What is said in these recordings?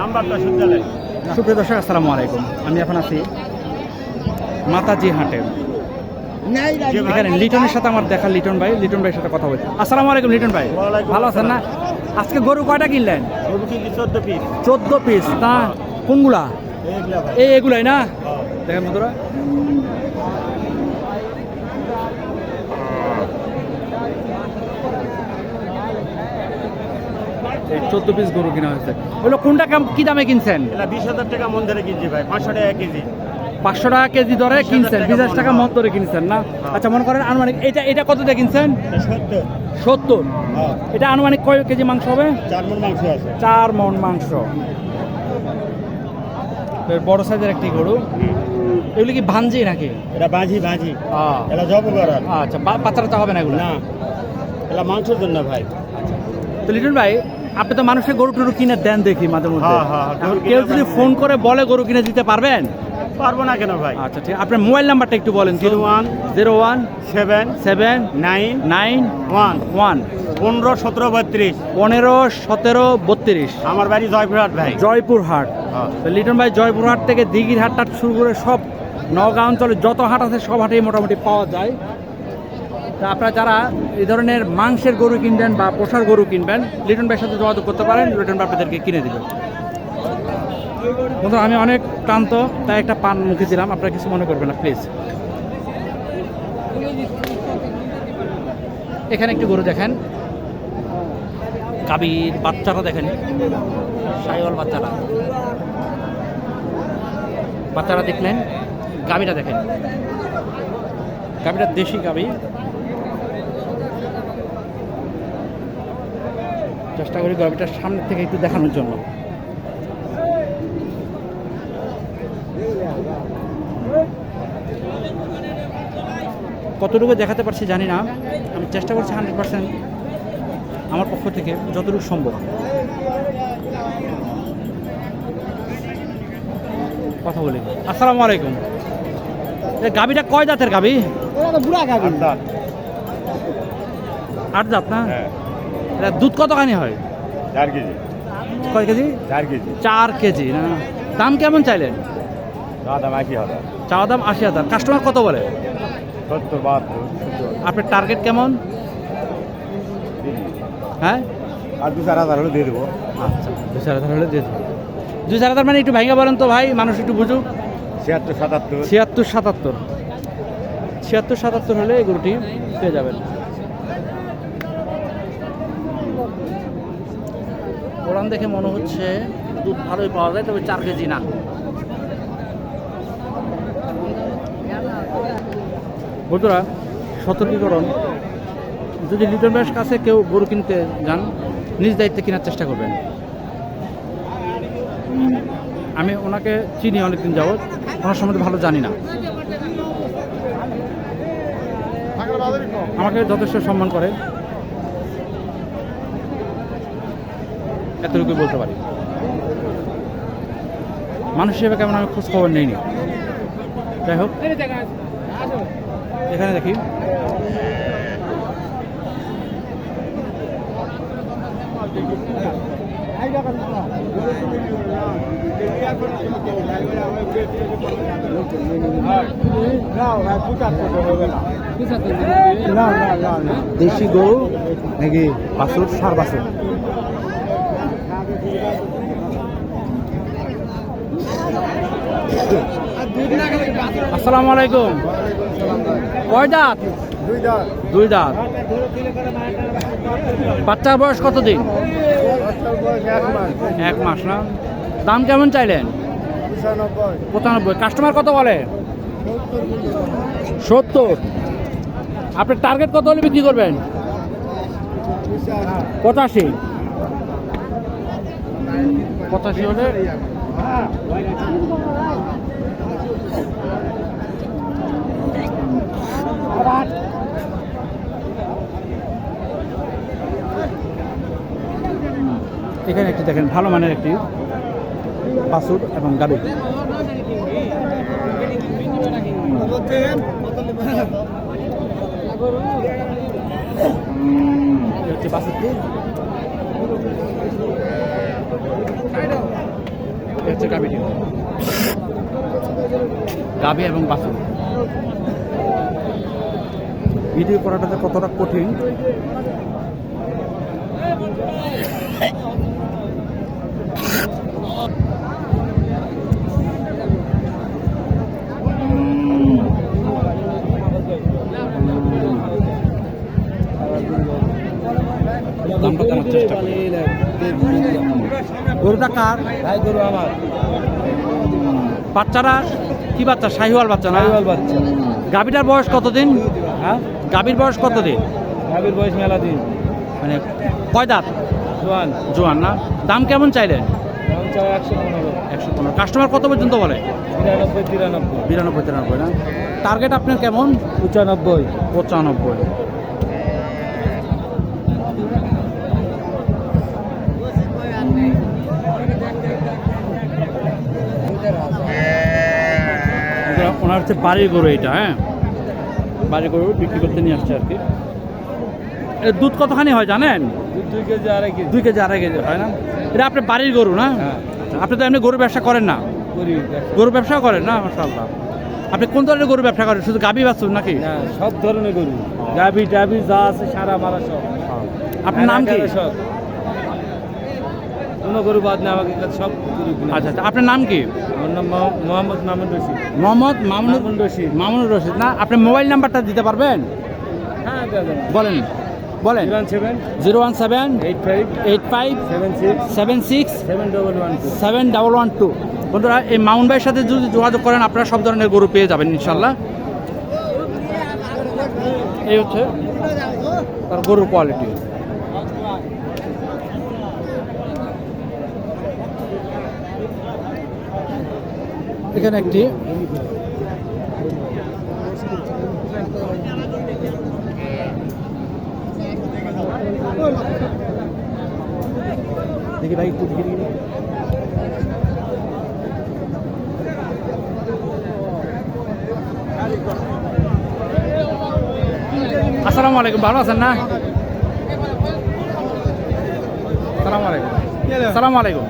নাম্বারটা সুপ্রিয় দর্শক আসসালামু আলাইকুম। আমি এখন আছি মাতাজি হাটে। এখানে লিটনের সাথে আমার দেখা লিটন ভাই। লিটন ভাইয়ের সাথে কথা বলছি আসসালামু আলাইকুম লিটন ভাই। ভালো আছেন না? আজকে গরু কয়টা কিনলেন? চোদ্দ পিস। চোদ্দ পিস। তা কোনগুলা? এই এগুলাই না? হ্যাঁ। দেখেন বন্ধুরা। চোদ্দ পিস গরু কিনা হয়েছে। ওগুলো কোনটা কাম- কি দামে কিনছেন? বিশ হাজার টাকা মন ধরে কিনছি ভাই পাঁচশো টাকা কেজি। পাঁচশো টাকা কেজি দরে কিনছেন বিশ হাজার টাকা মত দরে কিনছেন না? হ্যাঁ। আচ্ছা মনে করেন আনুমানিক এটা এটা কত দিয়ে কিনছেন? সত্তর। হ্যাঁ। এটা আনুমানিক কয় কেজি মাংস হবে? চার মন মাংস আছে। চার মন মাংস। বড় সাইজের একটি গরু। এগুলি কি ভাঞ্জি নাকি? এটা বাঁঝি বাঁঝি আহ, এটা জব করার। আচ্ছা বা- বাচ্চা টাচ্চা হবে না এগুলো? না। এটা মাংসের জন্য ভাই। তো লিটন ভাই আপনি তো মানুষের গরু টরু কিনে দেন দেখি মাঝে মধ্যে। হ্যাঁ, হ্যাঁ, গরু কেউ যদি ফোন করে বলে গরু কিনে দিতে পারবেন? পারব না কেন ভাই? আচ্ছা ঠিক আপনার মোবাইল নাম্বারটা একটু বলেন zero one zero one seven seven nine nine one one. পনেরো সতেরো বত্রিশ। পনেরো সতেরো বত্রিশ। আমার বাড়ি জয়পুরহাট ভাই। জয়পুরহাট। হ্যাঁ। লিটন ভাই জয়পুর হাট থেকে দিঘির হাট টাট শুরু করে সব নগাঁও অঞ্চলে যত হাট আছে সব হাটেই মোটামুটি পাওয়া যায়। তা আপনারা যারা এই ধরনের মাংসের গরু কিনবেন বা পোষার গরু কিনবেন, লিটন ভাইয়ের সাথে যোগাযোগ করতে পারেন, লিটন ভাই আপনাদেরকে কিনে দেবেন বন্ধু আমি অনেক ক্লান্ত, তাই একটা পান মুখে দিলাম। আপনারা কিছু মনে করবেন না, প্লিজ। এখানে একটি গরু দেখেন। কাবির বাচ্চারা দেখেন। সাইওয়াল বাচ্চারা বাচ্চারা দেখলেন, গাভীটা দেখেন। গাভীটা দেশি গাভী। চেষ্টা করি গাভীটার সামনে থেকে একটু দেখানোর জন্য। কতটুকু দেখাতে পারছি জানি না। আমি চেষ্টা করছি হান্ড্রেড পার্সেন্ট আমার পক্ষ থেকে যতটুকু সম্ভব। কথা বলি। আসসালামু আলাইকুম। এই গাবিটা কয় জাতের গাবি বুড়া আট জাত না? হ্যাঁ। এটা দুধ কতখানি হয়? চার কেজি। কয় কেজি? চার কেজি। চার কেজি না? দাম কেমন চাইলেন? দাদা একই হাজার চাওয়া দাম আশি হাজার। কাস্টমার কত বলে? সত্তর বাহাত্তর আপনার টার্গেট কেমন? হ্যাঁ? আর দু চার হাজার হলে দিয়ে দেবো। আচ্ছা দু চার হাজার হলে দিয়ে দেবো। দু চার হাজার মানে একটু ভেঙে বলেন তো ভাই মানুষ একটু বুঝুক। ছিয়াত্তর সাতাত্তর। ছিয়াত্তর সাতাত্তর। ছিয়াত্তর সাতাত্তর হলে এই গরুটি পেয়ে যাবেন। ওরান দেখে মনে হচ্ছে দুধ ভালোই পাওয়া যায়, তবে চার কেজি না। বন্ধুরা, সতর্কীকরণ। যদি লিটন ব্যাস কাছে কেউ গরু কিনতে যান, নিজ দায়িত্বে কেনার চেষ্টা করবেন। আমি ওনাকে চিনি অনেকদিন যাবৎ, ওনার সম্বন্ধে ভালো জানি না। আমাকে যথেষ্ট সম্মান করে। এতটুকুই বলতে পারি। মানুষ হিসেবে কেমন আমি খোঁজ খবর নেইনি। যাই হোক, এখানে দেখি। দেশি গরু নাকি বাছুর, সার বাছুর? আসসালামু আলাইকুম। কয় দাঁত? দুই দাঁত। বাচ্চার বয়স কতদিন? এক মাস। এক মাস না? দাম কেমন চাইলেন? পঁচানব্বই। পঁচানব্বই। কাস্টমার কত বলে? সত্তর আপনার টার্গেট কত হলে বিক্রি করবেন? পঁচাশি। পঁচাশি হলে? এখানে একটি দেখেন ভালো মানের একটি বাসুর এবং গাড়ি হচ্ছে বাসুরটি। হচ্ছে গাভিটি গাভি এবং বাছুর। ভিডিও করাটাতে কতটা কঠিন? কার ভাই গরু আমার। বাচ্চারা? কি বাচ্চা? শাহিওয়াল বাচ্চা না? সাইওয়াল বাচ্চা। গাভিটার বয়স কতদিন? হ্যাঁ? গাভীর বয়স কতদিন? গাভীর বয়স মেলা দিন। মানে কয় দাঁত? জোয়ান। জোয়ান না? দাম কেমন চাইলেন একশো পনেরো। কাস্টমার কত পর্যন্ত বলে? বিরানব্বই তিরানব্বই। বিরানব্বই তিরানব্বই না? টার্গেট আপনার কেমন? পঁচানব্বই। পঁচানব্বই। ওনার হচ্ছে বাড়ির গরু এটা হ্যাঁ? বাড়ির গরু বিক্রি করতে নিয়ে আসছে আর কি। দুধ কতখানি হয় জানেন? দুই কেজি আড়াই কেজি। দুই কেজি আড়াই কেজি হয় না? এটা আপনার বাড়ির গরু না? হ্যাঁ। আপনি তো এমনি গরু ব্যবসা করেন না? গরু ব্যবসা। করেন না মাসাল্লাহ আপনি কোন ধরনের গরু ব্যবসা করেন? শুধু গাভী বাছুর নাকি? সব ধরনের গরু। গাভি টাভি যা আছে সারা মারা সব। আপনার নাম কি? সব। কোনো গরু বাদ নেই আমাকে সব গরু আচ্ছা আচ্ছা আপনার নাম কি? মোহাম্মদ মামুন রশিদ। মোহাম্মদ মামুন রশিদ। মামুনুর রশিদ। না আপনি মোবাইল নাম্বারটা দিতে পারবেন? হ্যাঁ বলেন। বলেন। Zero one seven. Eight five. Eight five. Seven six. Seven six. Seven double one two. Seven double one two. বন্ধুরা এই মাউন্ট ভাইয়ের সাথে যদি যোগাযোগ করেন আপনারা সব ধরনের গরু পেয়ে যাবেন ইনশাল্লাহ এই হচ্ছে তার গরুর কোয়ালিটি এখানে একটি দেখি ভাই একটু দেখি দেখি। আসসালামু আলাইকুম ভালো আছেন না? সালাম আলাইকুম। সালাম আলাইকুম।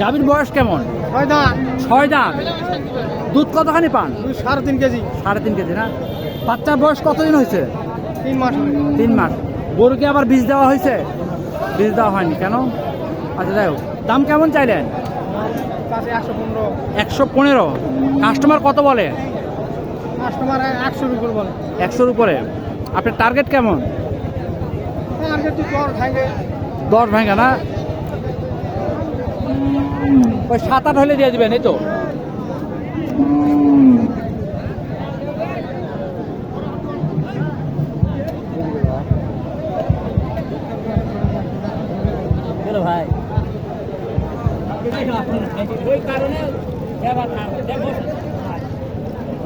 গাভীর বয়স কেমন? ছয় দাঁত দুধ কতখানি পান? সাড়ে তিন কেজি। সাড়ে তিন কেজি না? বাচ্চার বয়স কতদিন হয়েছে? তিন মাস তিন মাস। গরুকে আবার বীজ দেওয়া হয়েছে? বীজ দেওয়া হয়নি কেন? আচ্ছা যাই হোক। দাম কেমন চাইলেন? একশো পনেরো। কাস্টমার কত বলে? কাস্টমার একশোর উপর বলে। একশোর উপরে। আপনার টার্গেট কেমন? একটু পর খাইবে দশ ভাঙা না? ওই সাত আট হলে দিয়ে দিবেন এই তো। ভাই। ওই কারণে ব্যবহার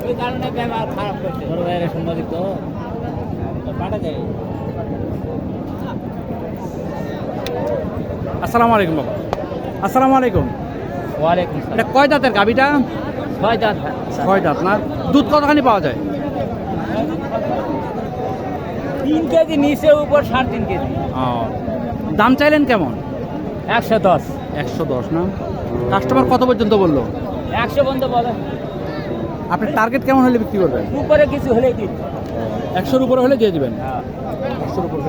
ওই কারণে ব্যবহার খারাপ করছে। বড় ভাইয়ের সাংবাদিক তো। পাঠা যায় আসসালামু আলাইকুম বাবা। আসসালামু আলাইকুম। ওয়ালাইকুম এটা কয় দাঁতের গাবিটা ছয় দাঁত ছয় দাঁত না? দুধ কতখানি পাওয়া যায়? তিন কেজি নিচে উপর সাড়ে তিন কেজি। ও। দাম চাইলেন কেমন? একশো দশ। একশো দশ না? কাস্টমার কত পর্যন্ত বলল? একশো বন্ধ বলে। আপনি টার্গেট কেমন হলে বিক্রি করবেন? উপরে কিছু হলে দিন। একশোর উপরে হলে দিয়ে দিবেন? একশোর উপরে।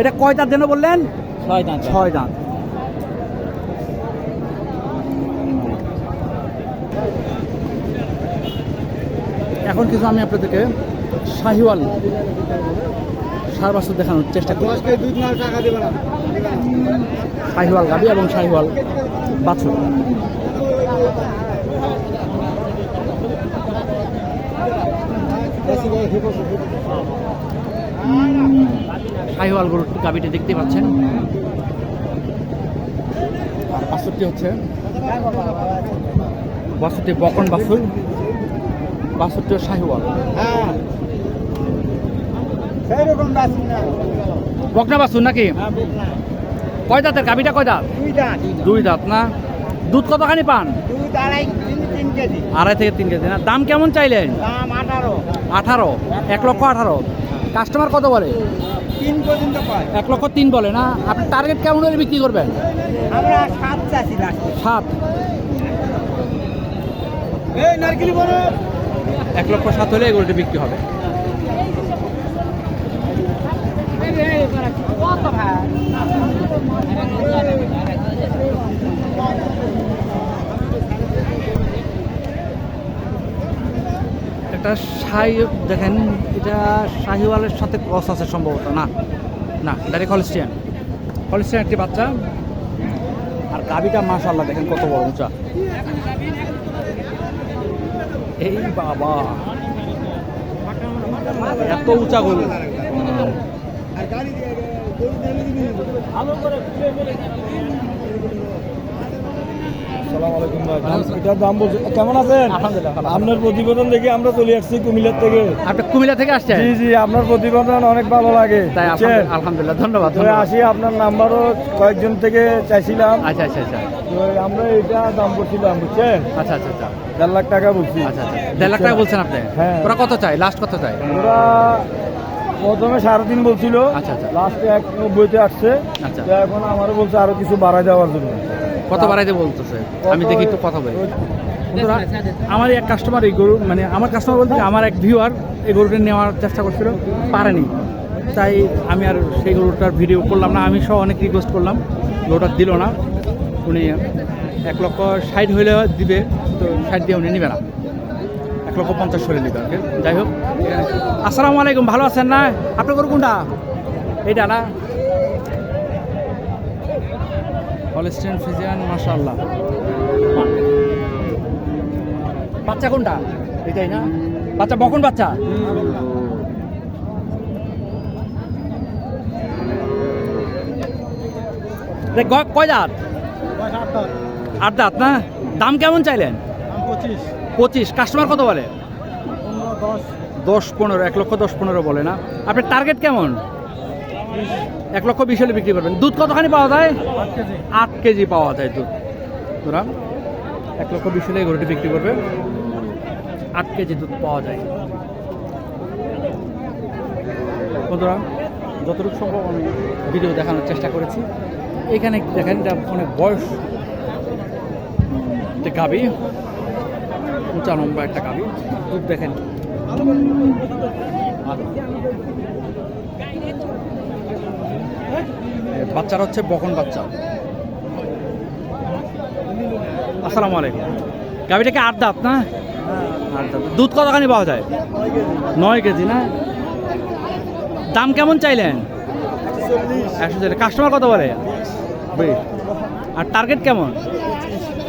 এটা কয় দাঁত যেন বললেন? ছয় দাঁত। ছয় দাঁত। এখন কিছু আমি আপনাদেরকে শাহিওয়াল সার বাস্তব দেখানোর চেষ্টা করি শাহিওয়াল গাবি এবং শাহিওয়াল বাছুর। শাহিওয়াল গরুর গাবিটি দেখতে পাচ্ছেন। আর বাছুরটি হচ্ছে বাছুরটি বকন বাছুর। বাছুরটি শাহিওয়াল। হ্যাঁ। সেই রকম না। বকনা বাছুর নাকি? হ্যাঁ কয় দাঁতের? গাবিটা কয় দাঁত? দুই দাঁত। দুই দাঁত না? দুধ কতখানি পান? আড়াই থেকে তিন কেজি না? দাম কেমন চাইলেন? আঠারো। এক লক্ষ আঠারো। কাস্টমার কত বলে? এক লক্ষ তিন বলে না? আপনি টার্গেট কেমন হলে বিক্রি করবেন? সাত এক লক্ষ সাত হলে এগুলোটি বিক্রি হবে। একটা শাহি, দেখেন, এটা শাহিওয়ালের সাথে ক্রস আছে সম্ভবত, না? না, ডাইরেক্ট হলস্টিয়ান। হলস্টিয়ান একটি বাচ্চা। আর গাবিটা মাশাল্লাহ দেখেন কত বড় উঁচা। এই বাবা। এত উঁচা গরু। ভালো করে এটার দাম বলছে কেমন আছেন? আপনার প্রতিবেদন দেখে আমরা চলে আসছি কুমিল্লার থেকে। আপনি কুমিল্লা থেকে আসছেন? জি জি আপনার প্রতিবেদন অনেক ভালো লাগে তাই আলহামদুলিল্লাহ- আলহামদুলিল্লাহ ধন্যবাদ আসি আপনার নাম্বারও কয়েকজন থেকে চাইছিলাম। আচ্ছা আচ্ছা আচ্ছা। আমরা এটা দাম করছিলাম বুঝছেন? আচ্ছা আচ্ছা আচ্ছা। দেড় লাখ টাকা বলছি। আচ্ছা আচ্ছা দেড় লাখ টাকা বলছেন আপনি? হ্যাঁ। ওরা কত চাই লাস্ট কত চাই ওরা প্রথমে সাড়ে তিন বলছিল। আচ্ছা, আচ্ছা। লাস্টে এক নব্বইতে আসছে। আচ্ছা। এখন আমারও বলছে আরও কিছু বাড়ায় যাওয়ার জন্য। কত বাড়াইতে বলতেছে। আমি দেখি একটু কথা বলি। আমার এক কাস্টমার এই গরু মানে আমার কাস্টমার বলতে আমার এক ভিউয়ার এই গরুটা নেওয়ার চেষ্টা করছিল, পারেনি। তাই আমি আর সেই গরুটার ভিডিও করলাম না। আমি সহ অনেক রিকোয়েস্ট করলাম, গরুটা দিল না। উনি এক লক্ষ ষাট হইলে দিবে, তো ষাট দিয়ে উনি নেবে না। এক লক্ষ পঞ্চাশ হলে দিবে আর যাই হোক। আসসালামু আলাইকুম, ভালো আছেন না? আপনার গরু কোনটা? এইটা না? হলস্টেন ফিজিয়ান মাশাআল্লাহ বাচ্চা কোনটা? এটাই না? বাচ্চা বকন বাচ্চা? কয় দাঁত? আট দাঁত না? দাম কেমন চাইলেন? পঁচিশ। কাস্টমার কত বলে? দশ পনেরো, এক লক্ষ দশ পনেরো বলে না। আপনার টার্গেট কেমন? এক লক্ষ বিশ হলে বিক্রি করবেন। দুধ কতখানি পাওয়া যায়? আট কেজি। পাওয়া যায় দুধ। তোরা এক লক্ষ বিশ হলে গরুটি বিক্রি করবে আট কেজি দুধ পাওয়া যায়। বন্ধুরা যতটুকু সম্ভব আমি ভিডিও দেখানোর চেষ্টা করেছি। এখানে দেখেন এটা অনেক বয়স। একটা গাবি উঁচা লম্বা একটা গাবি। দুধ দেখেন। বাচ্চারা হচ্ছে বকন বাচ্চা। আসসালামু আলাইকুম। গাভিটা কি আট দাঁত, না? দুধ কতখানি পাওয়া যায়? নয় কেজি, না? দাম কেমন চাইলেন? একশো চাইলে কাস্টমার কত বলে? আর টার্গেট কেমন?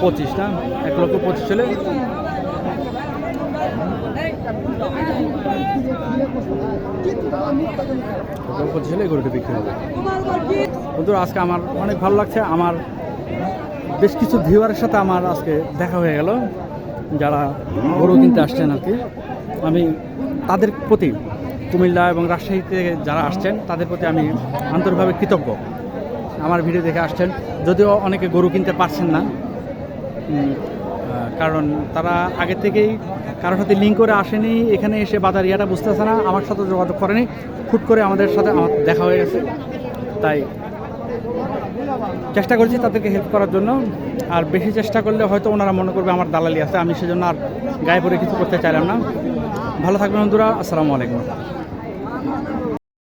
পঁচিশ, না? এক লক্ষ পঁচিশ হলে। পঁচিশ হলে গরুটি বিক্রি হবে। বন্ধুরা, আজকে আমার অনেক ভালো লাগছে। আমার বেশ কিছু ভিউয়ারের সাথে আমার আজকে দেখা হয়ে গেল, যারা গরু কিনতে আসছেন আর কি। আমি তাদের প্রতি কুমিল্লা এবং রাজশাহী থেকে যারা আসছেন, তাদের প্রতি আমি আন্তরিকভাবে কৃতজ্ঞ। আমার ভিডিও দেখে আসছেন। যদিও অনেকে গরু কিনতে পারছেন না কারণ তারা আগে থেকেই কারোর সাথে লিঙ্ক করে আসেনি, এখানে এসে বাজার ইয়াটা বুঝতেছে না, আমার সাথে যোগাযোগ করেনি। হুট করে আমাদের সাথে আমার দেখা হয়ে গেছে। তাই চেষ্টা করছি তাদেরকে হেল্প করার জন্য। আর বেশি চেষ্টা করলে হয়তো ওনারা মনে করবে আমার দালালি আছে, আমি সেজন্য আর গায়ে পরে কিছু করতে চাইলাম না। ভালো থাকবেন বন্ধুরা, আসসালামু আলাইকুম।